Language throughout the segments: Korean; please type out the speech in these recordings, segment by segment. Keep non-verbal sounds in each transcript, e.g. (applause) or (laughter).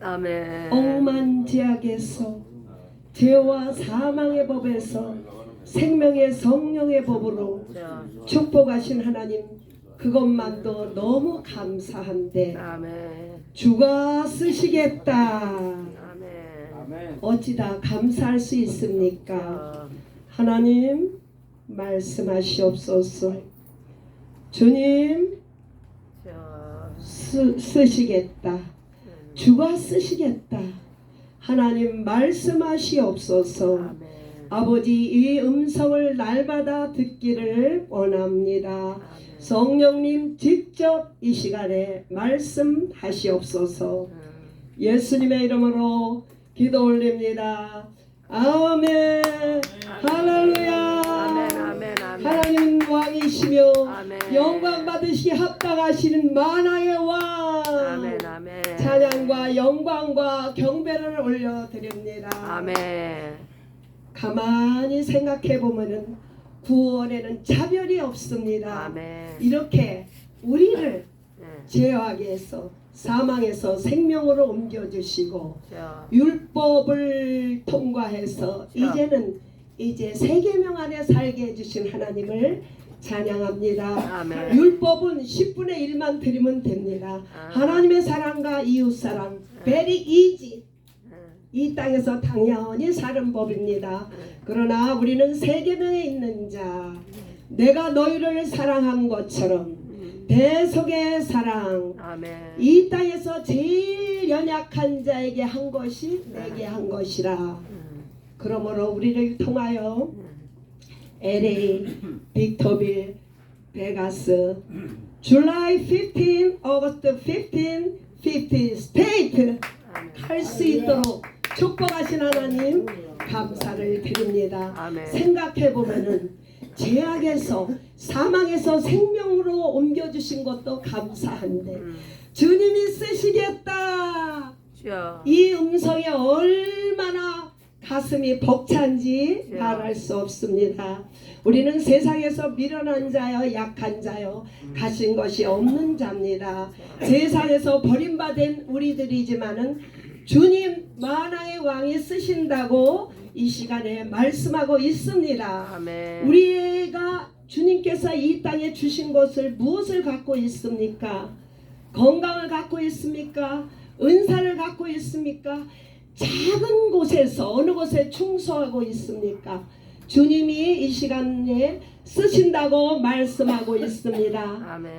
아멘. 억만 제약에서 죄와 사망의 법에서 생명의 성령의 법으로 자, 축복하신 하나님 그것만도 너무 감사한데 아멘. 주가 쓰시겠다. 아멘. 어찌다 감사할 수 있습니까? 자, 하나님 말씀하시옵소서. 주님 자, 쓰, 쓰시겠다 주가 쓰시겠다 하나님 말씀하시옵소서 아멘. 아버지 이 음성을 날마다 듣기를 원합니다. 아멘. 성령님 직접 이 시간에 말씀하시옵소서. 음, 예수님의 이름으로 기도 올립니다. 아멘. 할렐루야. 아멘. 아멘. 아멘. 하나님 왕이시며 아멘. 영광 받으시 합당하시는 만화의 왕. 아멘. 찬양과 영광과 경배를 올려드립니다. 아멘. 가만히 생각해 보면은 구원에는 차별이 없습니다. 아멘. 이렇게 우리를 네. 제어하게 해서 사망에서 생명으로 옮겨 주시고 자, 율법을 통과해서 이제는 이제 세계명 안에 살게 해 주신 하나님을 찬양합니다. 아멘. 율법은 10분의 1만 드리면 됩니다. 아. 하나님의 사랑과 이웃 사랑, very easy. 음, 이 땅에서 당연히 사는 법입니다. 그러나 우리는 세계명에 있는 자, 내가 너희를 사랑한 것처럼 음, 대속의 사랑, 아멘. 이 땅에서 제일 연약한 자에게 한 것이 내게 한 것이라. 음, 그러므로 우리를 통하여 음, LA, 빅터빌, 베가스, July 15, August 15, 50 state. 할 수 있도록 축복하신 하나님 감사를 드립니다. 생각해 보면은 제약에서 사망에서 생명으로 옮겨 주신 것도 감사한데 음, 주님이 쓰시겠다. 자, 이 음성이 얼마나 가슴이 벅찬지 예. 말할 수 없습니다. 우리는 세상에서 미련한 자여 약한 자여 가신 것이 없는 자입니다. 세상에서 버림받은 우리들이지만은 주님 만왕의 왕이 쓰신다고 이 시간에 말씀하고 있습니다. 아멘. 우리가 주님께서 이 땅에 주신 것을 무엇을 갖고 있습니까? 건강을 갖고 있습니까? 은사를 갖고 있습니까? 작은 곳에서 어느 곳에 충성하고 있습니까? 주님이 이 시간에 쓰신다고 말씀하고 있습니다. 아멘.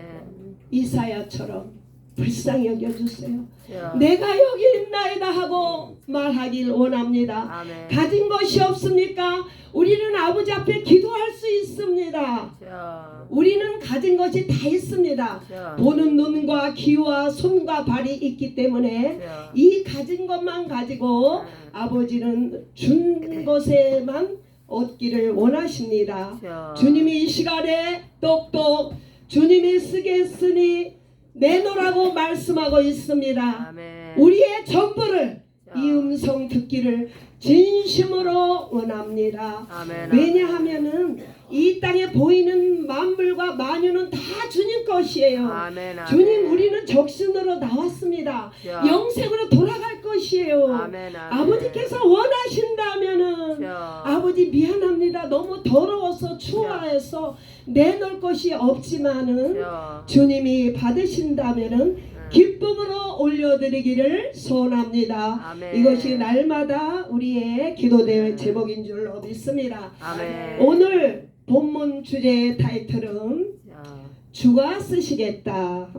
이사야처럼 불쌍히 여겨주세요. 자, 내가 여기 있나이다 하고 말하길 원합니다. 아멘. 가진 것이 없습니까? 우리는 아버지 앞에 기도할 수 있습니다. 자, 우리는 가진 것이 다 있습니다. 자, 보는 눈과 귀와 손과 발이 있기 때문에 자, 이 가진 것만 가지고 아버지는 준 것에만 얻기를 원하십니다. 자, 주님이 이 시간에 똑똑 주님이 쓰겠으니 내놓으라고 말씀하고 있습니다. 아멘. 우리의 전부를 자, 이 음성 듣기를 진심으로 원합니다. 아멘. 왜냐하면은 이 땅에 보이는 만물과 만유는 다 주님 것이에요. 아멘. 아멘. 주님 우리는 적신으로 나왔습니다. 자, 영생으로 돌아갈 것이에요. 아멘. 아멘. 아버지께서 원하신다면은 자, 아버지 미안합니다. 너무 더러워서 추워해서 내놓을 것이 없지만은 자, 주님이 받으신다면은 음, 기쁨으로 올려드리기를 소원합니다. 아멘. 이것이 날마다 우리의 기도대회 제목인 줄로 믿습니다. 아멘. 오늘 본문 주제의 타이틀은 자, 주가 쓰시겠다.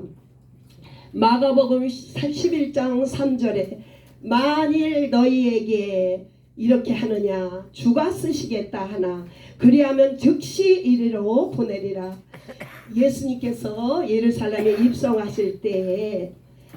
마가복음 11장 3절에 만일 너희에게 이렇게 하느냐? 주가 쓰시겠다 하나. 그리하면 즉시 이리로 보내리라. 예수님께서 예루살렘에 입성하실 때에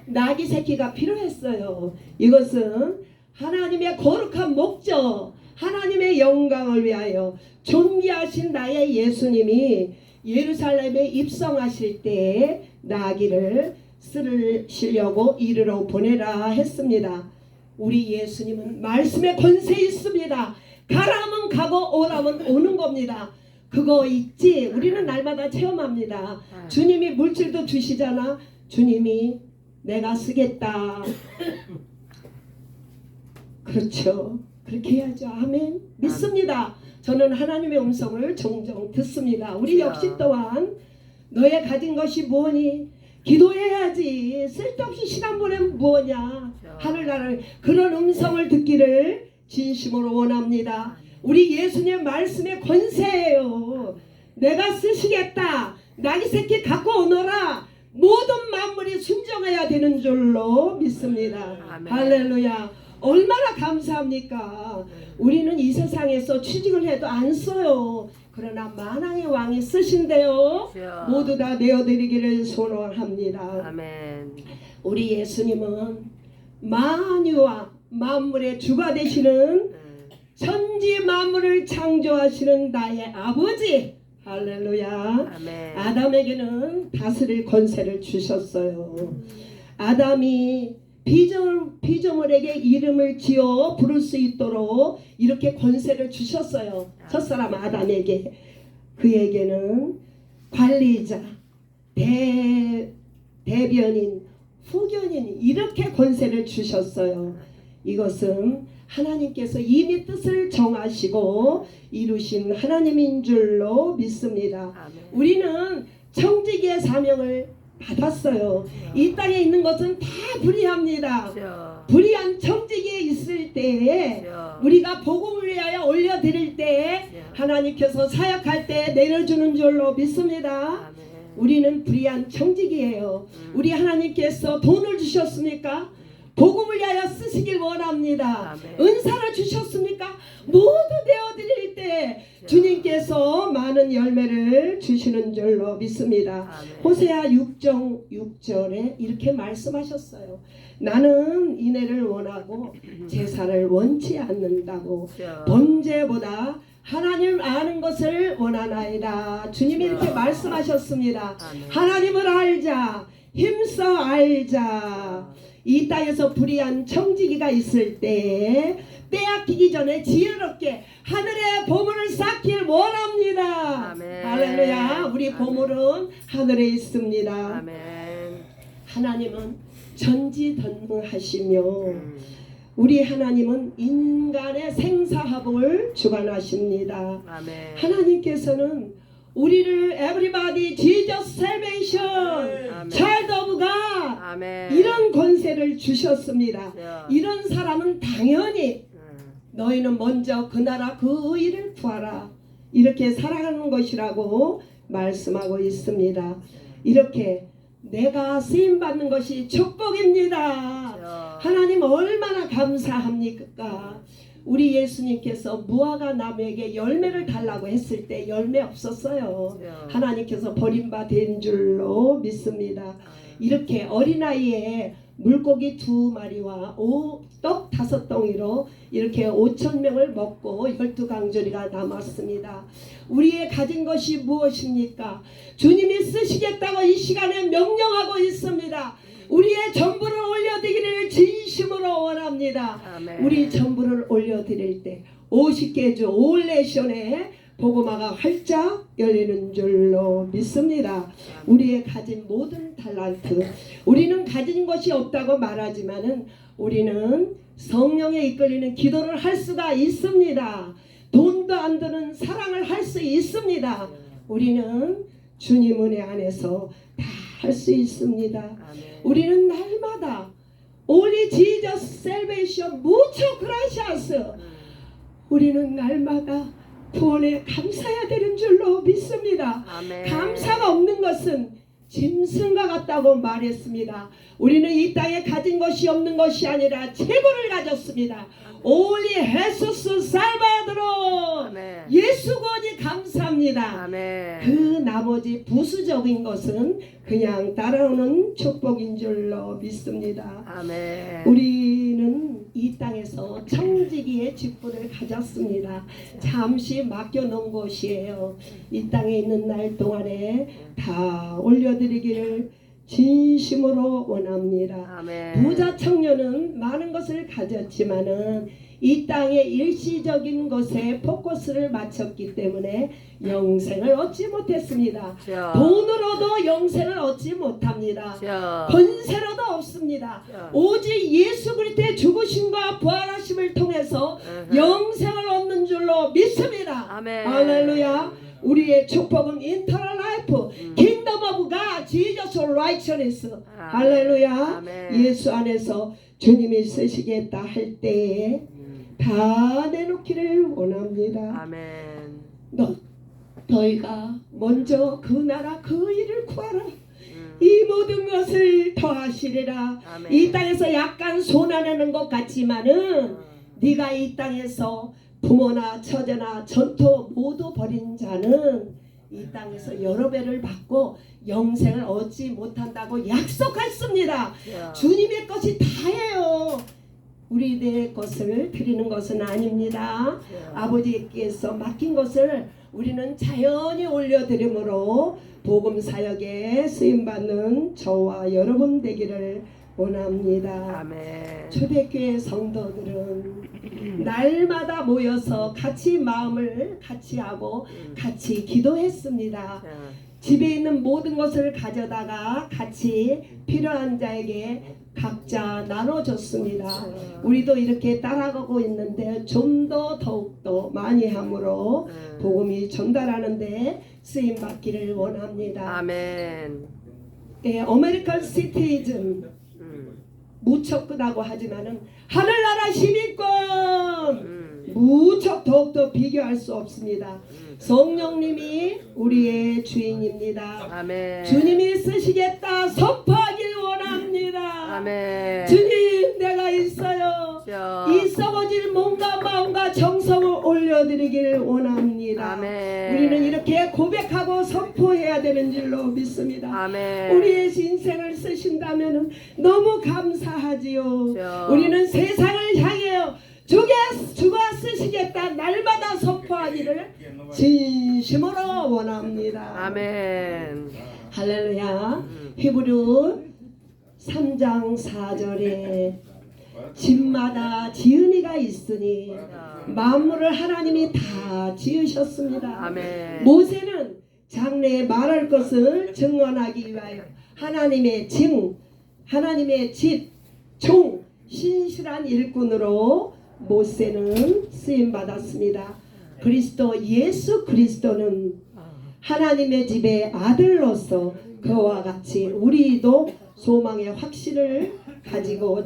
나귀 새끼가 필요했어요. 이것은 하나님의 거룩한 목적 하나님의 영광을 위하여 존귀하신 나의 예수님이 예루살렘에 입성하실 때에 나귀를 쓰시려고 이르러 보내라 했습니다. 우리 예수님은 말씀의 권세 있습니다. 가라면 가고 오라면 오는 겁니다. 그거 있지 우리는 날마다 체험합니다. 주님이 물질도 주시잖아. 주님이 내가 쓰겠다. (coughs) 그렇죠. 그렇게 해야죠. 아멘. 믿습니다. 저는 하나님의 음성을 종종 듣습니다. 우리 역시 또한 너의 가진 것이 뭐니? 기도해야지. 쓸데없이 시간 보내면 뭐냐? 하늘나라를 그런 음성을 듣기를 진심으로 원합니다. 우리 예수님 말씀의 권세예요. 내가 쓰시겠다. 나이 새끼 갖고 오너라. 모든 만물이 순종해야 되는 줄로 믿습니다. 아멘. 할렐루야. 얼마나 감사합니까? 우리는 이 세상에서 취직을 해도 안 써요. 그러나 만왕의 왕이 쓰신대요. 주여. 모두 다 내어드리기를 소원합니다. 아멘. 우리 예수님은 만유와 만물의 주가 되시는 음, 천지 만물을 창조하시는 나의 아버지 할렐루야 아멘. 아담에게는 다스릴 권세를 주셨어요 아담이 피조물, 피조물에게 이름을 지어 부를 수 있도록 이렇게 권세를 주셨어요. 첫사람 아담에게. 그에게는 관리자 대, 대변인 후견인 이렇게 권세를 주셨어요. 이것은 하나님께서 이미 뜻을 정하시고 이루신 하나님인 줄로 믿습니다. 우리는 청지기의 사명을 받았어요. 이 땅에 있는 것은 다 불의합니다. 주여. 불의한 청지기에 있을 때에 주여. 우리가 복음을 위하여 올려드릴 때 주여. 하나님께서 사역할 때 내려주는 줄로 믿습니다. 우리는 불의한 청지기예요. 음. 우리 하나님께서 돈을 주셨습니까? 복음을 위하여 쓰시길 원합니다. 아멘. 은사를 주셨습니까? 모두 되어드릴 때 주님께서 많은 열매를 주시는 줄로 믿습니다. 아멘. 호세아 6장 6절에 이렇게 말씀하셨어요. 나는 인애를 원하고 제사를 원치 않는다고. 번제보다 하나님 아는 것을 원하나이다. 주님이 이렇게 말씀하셨습니다. 하나님을 알자. 힘써 알자. 이 땅에서 불의한 청지기가 있을 때 빼앗기기 전에 지혜롭게 하늘의 보물을 쌓길 원합니다. 아멘. 할렐루야. 우리 아멘. 보물은 하늘에 있습니다. 아멘. 하나님은 전지전능하시며 음, 우리 하나님은 인간의 생사화복을 주관하십니다. 아멘. 하나님께서는 우리를 everybody Jesus salvation 아멘. child of God 아멘. 이런 권세를 주셨습니다. 이런 사람은 당연히 음, 너희는 먼저 그 나라 그 의를 구하라 이렇게 살아가는 것이라고 말씀하고 있습니다. 이렇게 내가 쓰임 받는 것이 축복입니다. 하나님 얼마나 감사합니까? 우리 예수님께서 무화과 나무에게 열매를 달라고 했을 때 열매 없었어요. 하나님께서 버림받은 줄로 믿습니다. 아멘. 이렇게 어린아이에 물고기 두 마리와 오, 떡 다섯 덩이로 이렇게 오천 명을 먹고 열두 강조리가 남았습니다. 우리의 가진 것이 무엇입니까? 주님이 쓰시겠다고 이 시간에 명령하고 있습니다. 우리의 전부를 올려드리기를 진심으로 원합니다. 아멘. 우리 전부를 올려드릴 때 50개 주 올레션에 보고마가 활짝 열리는 줄로 믿습니다. 우리의 가진 모든 달란트, 우리는 가진 것이 없다고 말하지만은 우리는 성령에 이끌리는 기도를 할 수가 있습니다. 돈도 안 드는 사랑을 할 수 있습니다. 우리는 주님 은혜 안에서 다 할 수 있습니다. 아멘. 우리는 날마다 Only Jesus salvation mucho gracias 음, 우리는 날마다 구원에 감사해야 되는 줄로 믿습니다. 아멘. 감사가 없는 것은 짐승과 같다고 말했습니다. 우리는 이 땅에 가진 것이 없는 것이 아니라 최고를 가졌습니다. Only Jesus 살바드로 아멘. 예수 구원이 감사합니다. 아멘. 그 나머지 부수적인 것은 그냥 따라오는 축복인 줄로 믿습니다. 아멘. 우리는 이 땅에서 청지기의 직분을 가졌습니다. 잠시 맡겨놓은 곳이에요. 이 땅에 있는 날 동안에 다 올려 드리기를 진심으로 원합니다. 아멘. 부자 청년은 많은 것을 가졌지만은 이 땅의 일시적인 것에 포커스를 맞췄기 때문에 영생을 얻지 못했습니다. 저, 돈으로도 영생을 얻지 못합니다. 저, 권세로도 없습니다. 저, 오직 예수 그리스도의 죽으심과 부활하심을 통해서 으흠. 영생을 얻는 줄로 믿습니다. 아멘. 할렐루야. 우리의 축복은 인터널 라이프, 음. 킹덤 오브 가, 지저스 라이처니스. 아, 할렐루야. 예수 안에서 주님이 쓰시겠다 할 때에 음, 다 내놓기를 원합니다. 아멘. 너 너희가 먼저 그 나라 그 일을 구하라. 음, 이 모든 것을 더하시리라. 아멘. 이 땅에서 약간 손안하는 것 같지만은 음, 네가 이 땅에서 부모나 처제나 전토 모두 버린 자는 이 땅에서 여러 배를 받고 영생을 얻지 못한다고 약속했습니다. 저, 주님의 것이 다예요. 우리들의 것을 드리는 것은 아닙니다. 저, 아버지께서 맡긴 것을 우리는 자연히 올려드림으로 복음 사역에 쓰임 받는 저와 여러분 되기를 원합니다. 아멘. 초대교회 성도들은 날마다 모여서 같이 마음을 같이 하고 음, 같이 기도했습니다. 저, 집에 있는 모든 것을 가져다가 같이 필요한 자에게 각자 나눠줬습니다. 우리도 이렇게 따라가고 있는데 좀 더 더욱더 많이 함으로 음, 복음이 전달하는데 쓰임 받기를 원합니다. 아멘. 예, 아메리칸 시티즌 음, 무척 크다고 하지만은 하늘나라 시민권 음, 무척 더욱더 비교할 수 없습니다. 음. 성령님이 우리의 주인입니다. 아멘. 주님이 쓰시겠다 선포하길 원합니다. 아멘. 주님 내가 있어요. 저, 이 썩어질 몸과 마음과 정성을 올려드리길 원합니다. 아멘. 우리는 이렇게 고백하고 선포해야 되는 줄로 믿습니다. 아멘. 우리의 인생을 쓰신다면 너 무 감사하지요. 저, 우리는 세상을 향해요. 주가 주가 쓰시겠다 날마다 선포하기를 진심으로 원합니다. 아멘. 할렐루야. 음, 히브리 3장 4절에 집마다 지은이가 있으니 저, 만물을 하나님이 다 지으셨습니다. 아멘. 모세는 장래에 말할 것을 증언하기 위하여 하나님의 증, 하나님의 집, 종, 신실한 일꾼으로 모세는 쓰임 받았습니다. 그리스도 예수 그리스도는 하나님의 집의 아들로서 그와 같이 우리도 소망의 확신을 가지고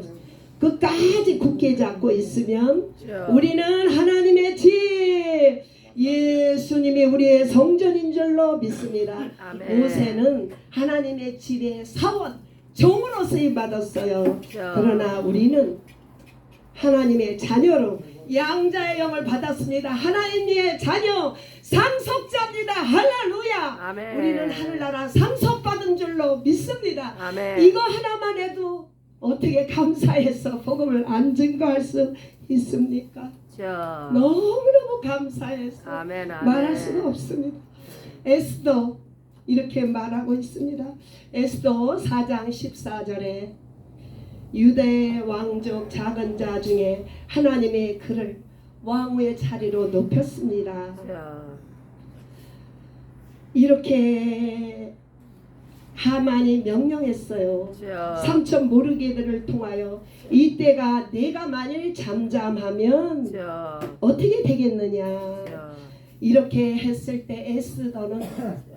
끝까지 굳게 잡고 있으면 저, 우리는 하나님의 집 예수님이 우리의 성전인 줄로 믿습니다. 모세는 하나님의 집의 사원 종으로 쓰임 받았어요. 저, 그러나 우리는 하나님의 자녀로 양자의 영을 받았습니다. 하나님의 자녀 상속자입니다. 할렐루야. 아멘. 우리는 하늘나라 상속받은 줄로 믿습니다. 아멘. 이거 하나만 해도 어떻게 감사해서 복음을 안 증거할 수 있습니까? 저, 너무너무 감사해서 아멘. 아멘. 말할 수가 없습니다. 에스더 이렇게 말하고 있습니다. 에스더 4장 14절에 유대 왕족 작은 자 중에 하나님의 그를 왕후의 자리로 높였습니다. 저, 이렇게 하만이 명령했어요. 저, 삼천 모르게들을 통하여 이때가 내가 만일 잠잠하면 저, 어떻게 되겠느냐 저, 이렇게 했을 때 에스더는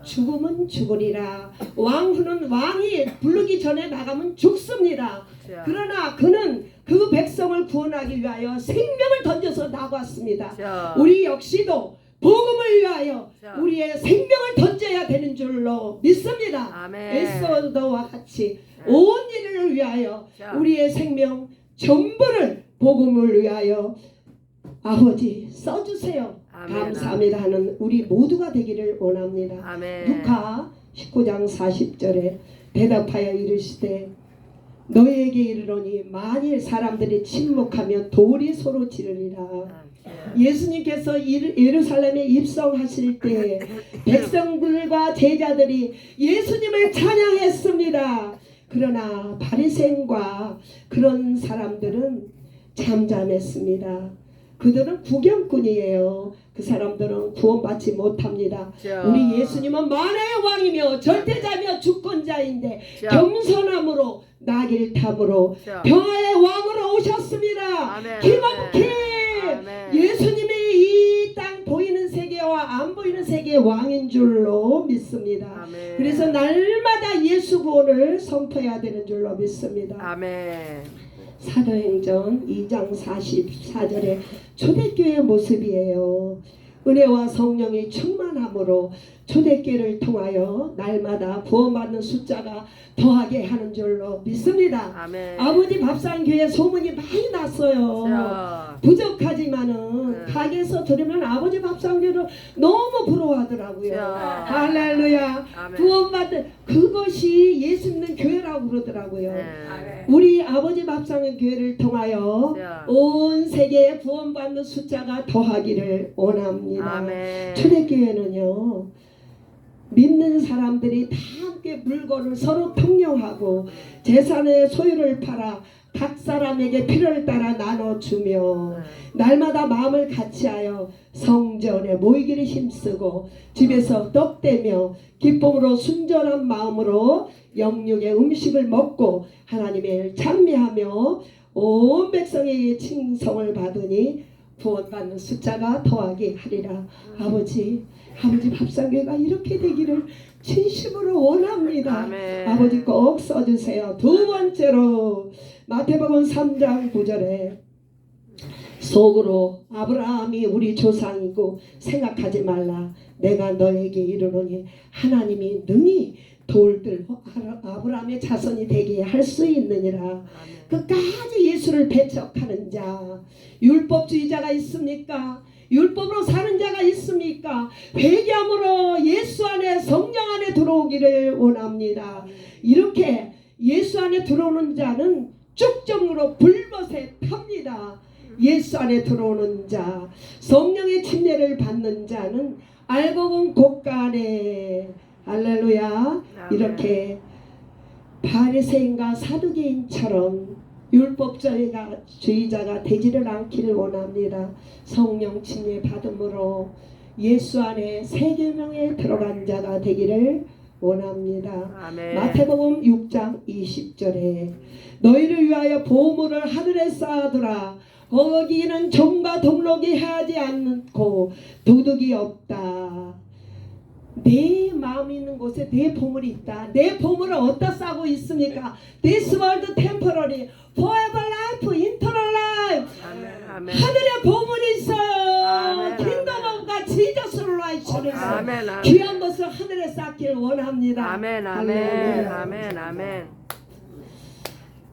죽으면 죽으리라. 왕후는 왕이 부르기 전에 나가면 죽습니다. 저, 그러나 그는 그 백성을 구원하기 위하여 생명을 던져서 나갔습니다. 저, 우리 역시도 복음을 위하여 저, 우리의 생명을 던져야 되는 줄로 믿습니다. 에스더와 같이 온 일을 위하여 자. 우리의 생명 전부를 복음을 위하여 아버지 써주세요. 감사합니다 하는 우리 모두가 되기를 원합니다. 아멘. 루카 19장 40절에 대답하여 이르시되 너에게 이르노니 만일 사람들이 침묵하면 돌이 서로 지르리라. 아, 예수님께서 예루살렘에 입성하실 때 (laughs) 백성들과 제자들이 예수님을 찬양했습니다. 그러나 바리새인과 그런 사람들은 잠잠했습니다. 그들은 구경꾼이에요. 그 사람들은 구원받지 못합니다. 자. 우리 예수님은 만화의 왕이며 절대자며 주권자인데 자. 겸손함으로 나길 탐으로 자. 평화의 왕으로 오셨습니다. 기막히. 예수님이 이 땅 보이는 세계와 안 보이는 세계의 왕인 줄로 믿습니다. 아멘. 그래서 날마다 예수 구원을 선포해야 되는 줄로 믿습니다. 아멘. 사도행전 2장 44절에 초대교회 모습이에요. 은혜와 성령이 충만함으로 초대교회를 통하여 날마다 구원받는 숫자가 더하게 하는 줄로 믿습니다. 아멘. 아버지 밥상교회 소문이 많이 났어요. 자. 부족하지만은 네. 가게에서 들으면 아버지 밥상교를 너무 부러워하더라고요. 자. 할렐루야. 아멘. 구원받은 그것이 예수 믿는 교회라고 그러더라고요. 네. 우리 아버지 밥상의 교회를 통하여 자. 온 세계에 구원받는 숫자가 더하기를 원합니다. 아멘. 초대교회는요 믿는 사람들이 다 함께 물건을 서로 통용하고 재산의 소유를 팔아 각 사람에게 필요를 따라 나눠주며 날마다 마음을 같이하여 성전에 모이기를 힘쓰고 집에서 떡대며 기쁨으로 순전한 마음으로 영육의 음식을 먹고 하나님의 찬미하며 온 백성에게 칭송을 받으니 구원받는 숫자가 더하게 하리라. 아버지 아버지 밥상교가 이렇게 되기를 진심으로 원합니다. 아멘. 아버지 꼭 써주세요. 두 번째로 마태복음 3장 9절에 속으로 아브라함이 우리 조상이고 생각하지 말라 내가 너에게 이르노니 하나님이 능히 돌들 아브라함의 자손이 되게 할 수 있느니라. 끝까지 예수를 배척하는 자 율법주의자가 있습니까? 율법으로 사는 자가 있습니까? 회개함으로 예수 안에 성령 안에 들어오기를 원합니다. 이렇게 예수 안에 들어오는 자는 쭉정으로 불못에 탑니다. 예수 안에 들어오는 자, 성령의 침례를 받는 자는 알고 본 곳간에 할렐루야 이렇게 바리새인과 사두개인처럼 율법주의가 주의자가 되지를 않기를 원합니다. 성령 침례 받음으로 예수 안에 세계명에 들어간 자가 되기를 원합니다. 아멘. 마태복음 6장 20절에 너희를 위하여 보물을 하늘에 쌓아두라 거기는 종과 동록이 하지 않고 도둑이 없다 내 마음이 있는 곳에 내 보물이 있다 내 보물을 어디다 싸고 있습니까 This world temporary forever life eternal life 아멘. 아멘. 하늘에 보물이 있어요 킹덤 아멘. 오브가 지저스 라이처에서 아멘. 아멘. 귀한 것을 하늘에 쌓길 원합니다. 아멘. 아멘. 할렐루야. 아멘. 아멘.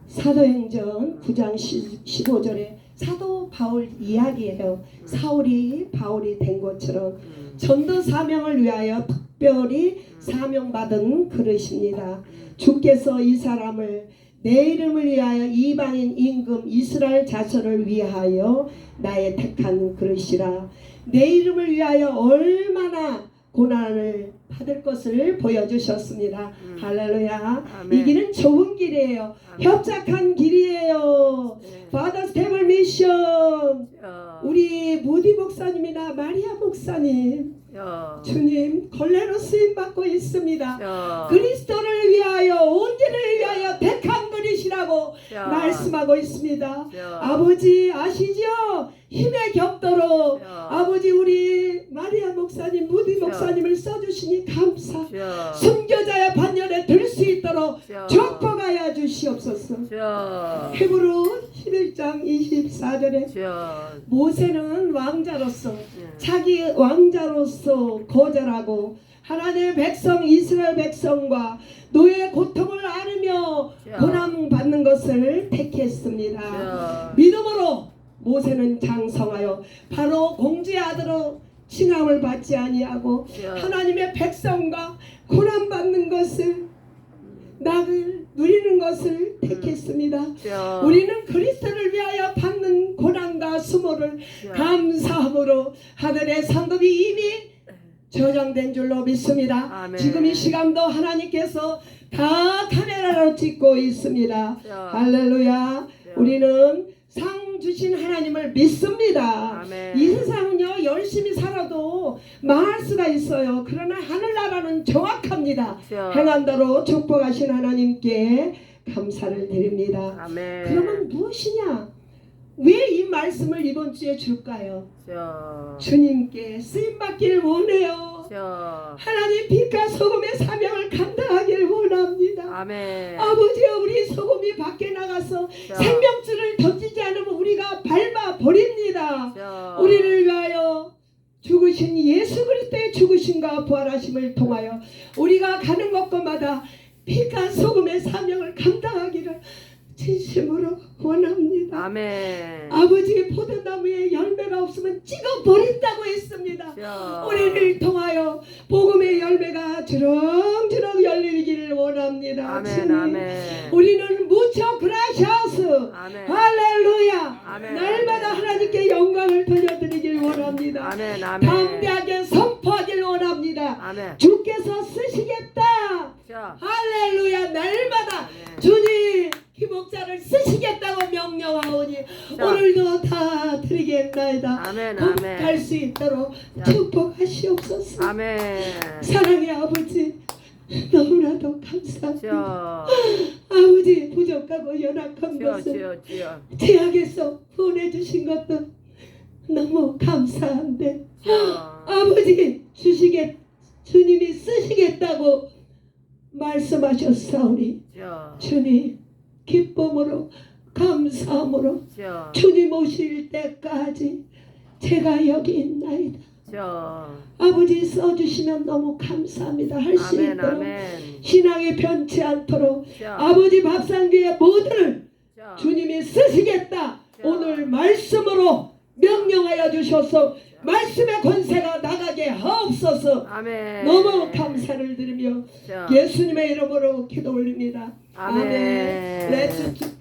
사도행전 9장 15절에 사도 바울 이야기예요. 사울이 바울이 된 것처럼 음. 전도 사명을 위하여 특별히 사명받은 그릇입니다. 주께서 이 사람을 내 이름을 위하여 이방인 임금 이스라엘 자손을 위하여 나의 택한 그릇이라 내 이름을 위하여 얼마나 고난을 받을 것을 보여주셨습니다. 음. 할렐루야. 아멘. 이 길은 좋은 길이에요. 아멘. 협착한 길이에요. 네. Father's Table Mission. 어, 우리 모디 목사님이나 마리아 목사님, 어, 주님 걸레로 쓰임 받고 있습니다. 어, 그리스도를 위하여 온전을 위하여 택한 그릇이라고 어, 말씀하고 있습니다. 어, 아버지 아시죠? 힘에 겹도록 어, 아버지 우리 마리아 목사님, 무디 목사님을 써주시니 감사. 어, 순교자의 반열에 들 수 있도록 어, 축복하여 주시옵소서. 어, 히브리 11장 24절에 어, 모세는 왕자로서 예. 자기 왕자로서 거절하고 하나님의 백성 이스라엘 백성과 노예의 고통을 야. 고난 받는 것을 택했습니다. 어, 믿음으로 모세는 장성하여 바로 공주의 아들로 칭함을 받지 아니하고 어, 하나님의 백성과 고난 받는 것을 낙을 누리는 것을 택했습니다. 주여. 우리는 그리스도를 위하여 받는 고난과 수모를. 감사함으로 하늘의 상급이 이미 저장된 줄로 믿습니다. 아멘. 지금 이 시간도 하나님께서 다 카메라로 찍고 있습니다. 주여. 할렐루야. 주여. 우리는 상 주신 하나님을 믿습니다. 아멘. 이 세상은요 열심히 살아도 망할 수가 있어요. 그러나 하늘나라는 정확합니다. 행한대로 축복하신 하나님께 감사를 드립니다. 아멘. 그러면 무엇이냐? 왜 이 말씀을 이번 주에 줄까요? 주여. 주님께 쓰임 받기를 원해요. 주여. 하나님 빛과 소금의 사명을 감당하기를 원합니다. 아멘. 아버지여 우리 소금이 밖에 나가서 주여. 생명줄을 던지지 않으면 우리가 밟아 버립니다. 우리를 위하여 죽으신 예수 그리스도의 죽으심과 부활하심을 통하여 우리가 가는 곳곳마다 빛과 소금의 사명을 감당하기를 진심으로 원합니다. 아멘. 아버지 포도나무에 열매가 없으면 찍어 버린다고 했습니다. 주여. 우리를 통하여 복음의 열매가 주렁주렁 열리기를 원합니다. 아멘. 주님. 아멘. 우리는 무척 그라샤스 아멘. 할렐루야 아멘. 날마다 하나님께 영광을 돌려드리길 원합니다. 아멘. 아멘. 담대하게 선포하길 원합니다. 아멘. 주께서 쓰시겠다. 주여. 할렐루야 날마다 아멘. 주님 기목자를 쓰시겠다고 명령하오니 자. 오늘도 다 드리겠나이다. 아멘. 곧 아멘. 갈 수 있도록 자. 축복하시옵소서. 아멘. 사랑의 아버지 너무나도 감사합니다. 아버지 부족하고 연약한 주여. 것을 주여. 주여. 제약에서 구원해 주신 것도 너무 감사한데 주여. 아버지 주시겠 주님이 쓰시겠다고 말씀하셨사오니 주여. 주님 기쁨으로 감사함으로 주여. 주님 오실 때까지 제가 여기 있나이다. 주여. 아버지 써주시면 너무 감사합니다. 할 수 아멘. 있도록 아멘. 신앙이 변치 않도록 주여. 아버지 밥상 위에 모두를 주여. 주님이 쓰시겠다. 오늘 말씀으로 명령하여 주셔서 말씀의 권세가 나가게 하옵소서. 아멘. 너무 감사를 드리며 주여. 예수님의 이름으로 기도 올립니다. 아멘. Let's